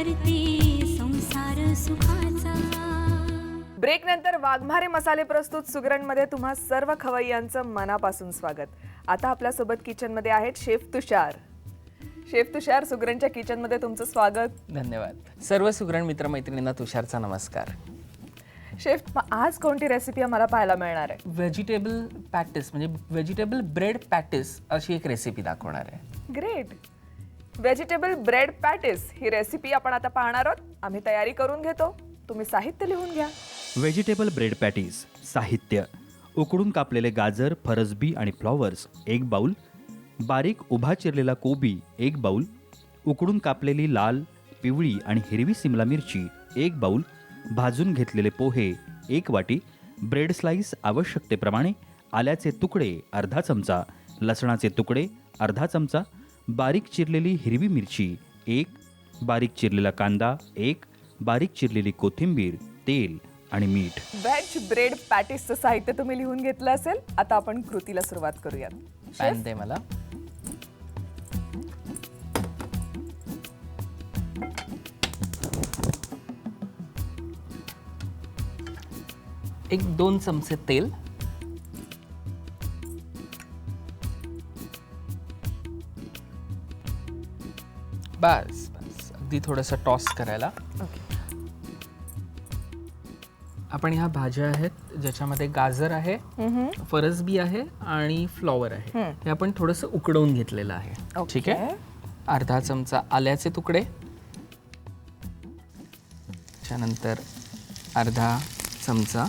करते संसार सुखाचा. ब्रेक नंतर वाघमारे मसाले प्रस्तुत सुगरणमध्ये तुम्हा सर्व खवय्यांचं मनापासून स्वागत. आता आपल्यासोबत किचनमध्ये आहेत शेफ तुषार. शेफ तुषार सुगरणच्या किचनमध्ये तुमचं स्वागत. धन्यवाद. सर्व सुगरण मित्रमैत्रिणींना तुषारचा नमस्कार. शेफ आज कोणती रेसिपी आम्हाला पाहायला मिळणार आहे? व्हेजिटेबल पॅटिस म्हणजे व्हेजिटेबल ब्रेड पॅटिस अशी एक रेसिपी दाखवणार आहे. ग्रेट व्हेजिटेबल ब्रेड पॅटिस ही रेसिपी आपण आता पाहणार आहोत. आम्ही तयारी करून घेतो. तुम्ही साहित्य लिहून घ्या. व्हेजिटेबल ब्रेड पॅटीस साहित्य. उकडून कापलेले गाजर फरसबी आणि फ्लॉवर्स एक बाऊल बारीक उभा चिरलेला कोबी एक बाऊल उकडून कापलेली लाल पिवळी आणि हिरवी सिमला मिरची एक बाऊल भाजून घेतलेले पोहे एक वाटी. ब्रेड स्लाईस आवश्यकतेप्रमाणे आल्याचे तुकडे अर्धा चमचा. लसणाचे तुकडे अर्धा चमचा. बारीक चिरलेली हिरवी मिरची एक बारीक चिरलेला कांदा एक बारीक चिरलेली कोथिंबीर तेल आणि मीठ. व्हेज ब्रेड पॅटिसचं साहित्य तुम्ही लिहून घेतलं असेल आता आपण कृतीला सुरुवात करूयात. पॅन दे मला. एक दोन चमचे तेल. बस बस. अगदी थोडंसं टॉस करायला. ओके आपण ह्या भाज्या आहेत ज्याच्यामध्ये गाजर आहे फरसबी आहे आणि फ्लॉवर आहे. हे आपण थोडंसं उकडवून घेतलेलं आहे. ओके. ठीक आहे? अर्धा चमचा आल्याचे तुकडे. त्यानंतर अर्धा चमचा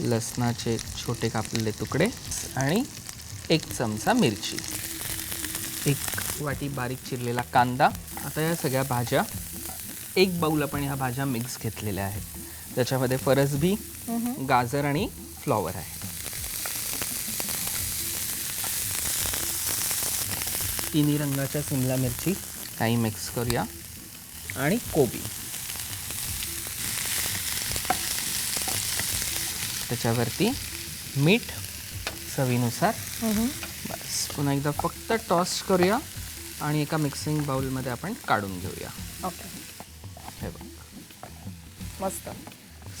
लसणाचे छोटे कापलेले तुकडे आणि एक चमचा मिरची. एक वाटी बारीक चिरलेला कांदा. आता या सगळ्या भाज्या एक बाऊल आपण ह्या भाज्या मिक्स घेतलेल्या आहेत. त्याच्यामध्ये फरसबी गाजर आणि फ्लॉवर आहे. तिन्ही रंगाच्या शिमला मिरची काही मिक्स करूया. आणि कोबी. त्याच्यावरती मीठ चवीनुसार पुन्हा एकदा फक्त टॉस करूया आणि एका मिक्सिंग बाउलमध्ये आपण काढून घेऊया. ओके हे बघ. मस्त.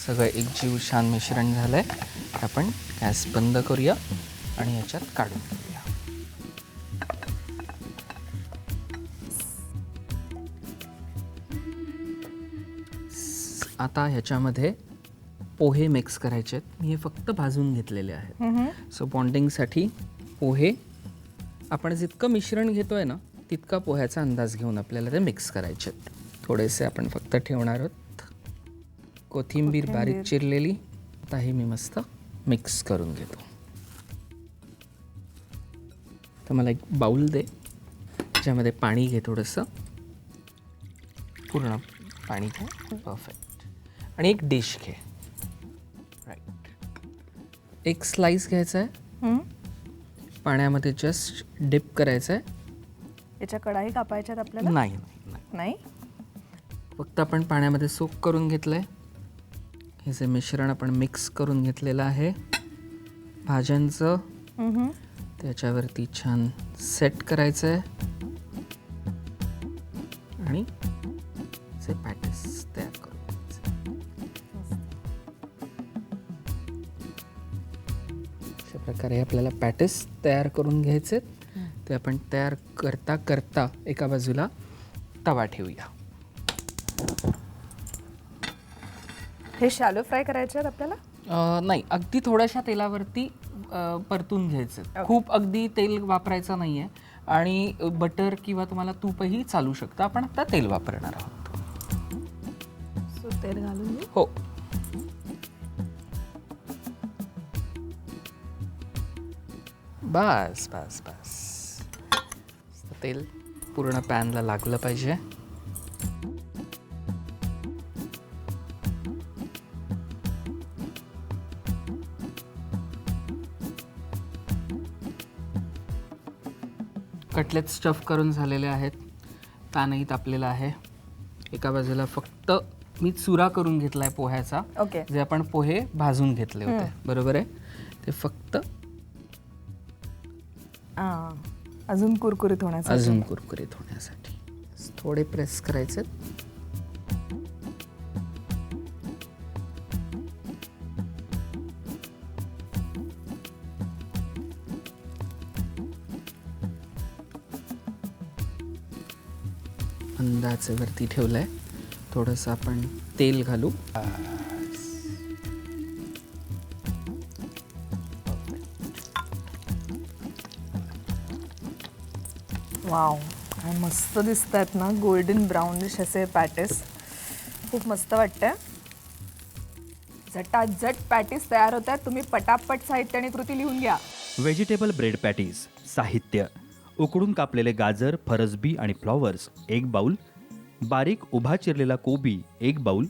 सगळं एक जीव छान मिश्रण झालंय. आपण गॅस बंद करूया आणि याच्यात काढून घेऊया. आता ह्याच्यामध्ये पोहे मिक्स करायचे आहेत. मी हे फक्त भाजून घेतलेले आहेत. सो बॉन्डिंगसाठी पोहे आपण जितकं मिश्रण घेतोय ना तितका पोह्याचा अंदाज घेऊन आपल्याला ते मिक्स करायचे आहेत. थोडेसे आपण फक्त ठेवणार आहोत. कोथिंबीर बारीक चिरलेली. आता हे मी मस्त मिक्स करून घेतो. तर मला एक बाऊल दे ज्यामध्ये पाणी घे थोडंसं. पूर्ण पाणी घे. परफेक्ट आणि एक डिश घे. राईट एक स्लाइस घ्यायचा आहे. पाण्यामध्ये जस्ट डिप करायचं आहे याच्या कढाई कापायच्यात आपल्याला? नाही नाही नाही. नाही? फक्त आपण पाण्यामध्ये सोक करून घेतलं आहे हे जे मिश्रण आपण मिक्स करून घेतलेलं आहे. भाज्यांचं. त्याच्यावरती छान सेट करायचं आहे आणि जे प्रकारे आपल्याला पॅटिस तयार करून घ्यायचे ते आपण तयार करता करता एका बाजूला तवा ठेवूया. हे शॅलो फ्राय करायचे आहेत आपल्याला? अ, नाही अगदी थोड्याशा तेलावरती अ, परतून घ्यायचं खूप अगदी तेल वापरायचं नाही आहे आणि बटर किंवा तुम्हाला तूपही चालू शकतं. आपण आता तेल वापरणार आहोत. सो तेल घालून हो. बस बस बस. तेल पूर्ण पॅनला लागलं पाहिजे. कटलेट स्टफ करून झालेले आहेत. पॅनही तापलेला आहे. एका बाजूला फक्त मी चुरा करून घेतला आहे पोह्याचा. ओके. जे आपण पोहे भाजून घेतले होते. बरोबर आहे? ते फक्त हा. अजून कुरकुरीत होण्यासाठी. अजून कुरकुरीत होण्यासाठी. थोडे प्रेस करायचे. अंदाजे वरती ठेवलंय. थोडंसं आपण तेल घालू. वाव काय मस्त दिसत आहेत ना गोल्डन ब्राउनिश असे पॅटेस खूप मस्त वाटतंय. झटाझट पॅटीस तयार होत आहेत. तुम्ही पटापट साहित्य आणि कृती लिहून घ्या. व्हेजिटेबल ब्रेड पॅटीज साहित्य. उकडून कापलेले गाजर फरसबी आणि फ्लॉवर्स एक बाऊल बारीक उभा चिरलेला कोबी एक बाऊल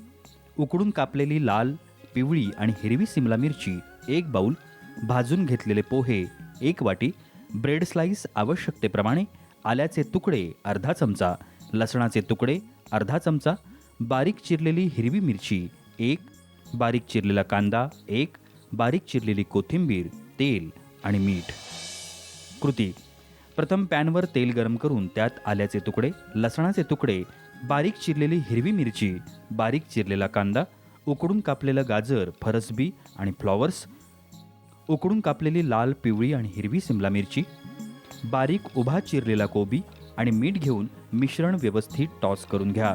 उकडून कापलेली लाल पिवळी आणि हिरवी सिमला मिरची एक बाऊल भाजून घेतलेले पोहे एक वाटी. ब्रेड स्लाईस आवश्यकतेप्रमाणे आल्याचे तुकडे अर्धा चमचा लसणाचे तुकडे अर्धा चमचा बारीक चिरलेली हिरवी मिरची एक बारीक चिरलेला कांदा एक बारीक चिरलेली कोथिंबीर तेल आणि मीठ. कृती. प्रथम पॅनवर तेल गरम करून त्यात आल्याचे तुकडे लसणाचे तुकडे बारीक चिरलेली हिरवी मिरची बारीक चिरलेला कांदा उकडून कापलेलं गाजर फरसबी आणि फ्लॉवर्स उकडून कापलेली लाल पिवळी आणि हिरवी सिमला मिरची बारीक उभा चिरलेला कोबी आणि मीठ घेऊन मिश्रण व्यवस्थित टॉस करून घ्या.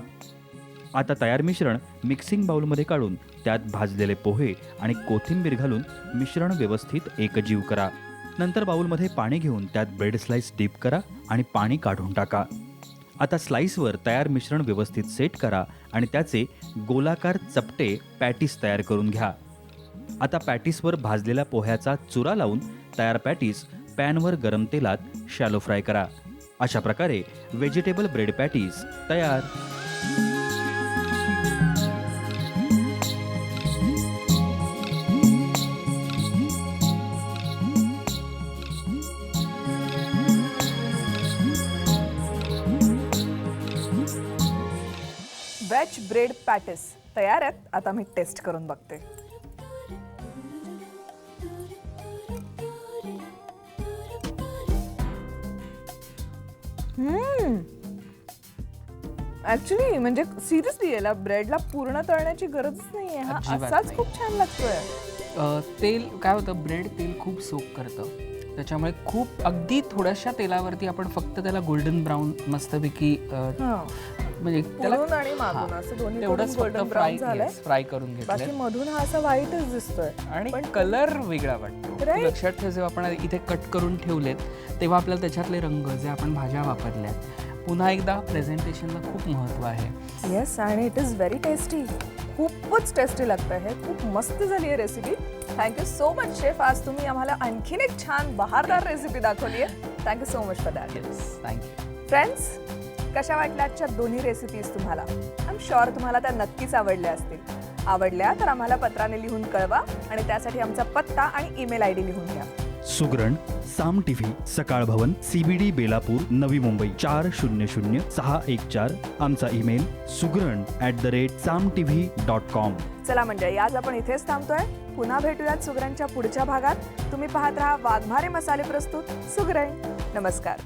आता तयार मिश्रण मिक्सिंग बाउलमध्ये काढून त्यात भाजलेले पोहे आणि कोथिंबीर घालून मिश्रण व्यवस्थित एकजीव करा. नंतर बाउलमध्ये पाणी घेऊन त्यात ब्रेड स्लाइस डीप करा आणि पाणी काढून टाका. आता स्लाईसवर तयार मिश्रण व्यवस्थित सेट करा आणि त्याचे गोलाकार चपटे पॅटीस तयार करून घ्या. आता पॅटीसवर भाजलेल्या पोह्याचा चुरा लावून तयार पॅटीस पॅनवर गरम तेलात शॅलो फ्राय करा. अशा प्रकारे व्हेजिटेबल ब्रेड पॅटीज तयार. वेज ब्रेड पॅटीस तयार आहेत. आता मी टेस्ट करून बघते. ऍक्च्युली म्हणजे सिरियसली याला ब्रेडला पूर्ण तळण्याची गरजच नाहीये हा अजिबात असाच नाही. खूप छान लागतोय अ, तेल काय होतं ब्रेड तेल खूप सोक करतं त्याच्यामुळे खूप अगदी थोड्याशा तेलावरती आपण फक्त त्याला गोल्डन ब्राऊन मस्तपैकी अ, हा. म्हणजे त्याला आणि मागून हा, असं दोन्ही तेवढंच गोल्डन फक्त ब्राऊन फ्राय झालंय. फ्राय करून बाकी घेतलंय मधून हा असा व्हाईटच दिसतोय. आणि पण कलर वेगळा वाटतो. तू Right. लक्षात ठेव जेव्हा आपण इथे कट करून ठेवलेत तेव्हा आपल्याला त्याच्यातले रंग जे आपण भाज्या वापरल्यात पुन्हा एकदा प्रेझेंटेशनला खूप महत्त्व आहे. येस आणि इट इज व्हेरी टेस्टी खूपच टेस्टी लागतं हे. खूप मस्त झाली आहे recipe thank you so much chef आज तुम्ही आम्हाला आणखीन एक छान बहारदार रेसिपी दाखवली आहे thank you so much for that yes thank you friends कशा वाटल्या आजच्या दोन्ही रेसिपीज तुम्हाला? आय एम शुअर तुम्हाला त्या नक्कीच आवडल्या असतील. आवडल्या तर आम्हाला पत्राने लिहून कळवा आणि त्यासाठी आमचा पत्ता आणि ईमेल आय डी लिहून घ्या. सुगरण साम टीव्ही सकाळ भवन सीबीडी बेलापूर नवी मुंबई चार शून्य शून्य सहा एक चार. आमचा email Sugran at the rate Saam TV dot com चला म्हणजे आज आपण इथेच थांबतोय. पुन्हा भेटूयात सुगरणच्या पुढच्या भागात. तुम्ही पाहत राहा वाघमारे मसाले प्रस्तुत सुगरण. नमस्कार.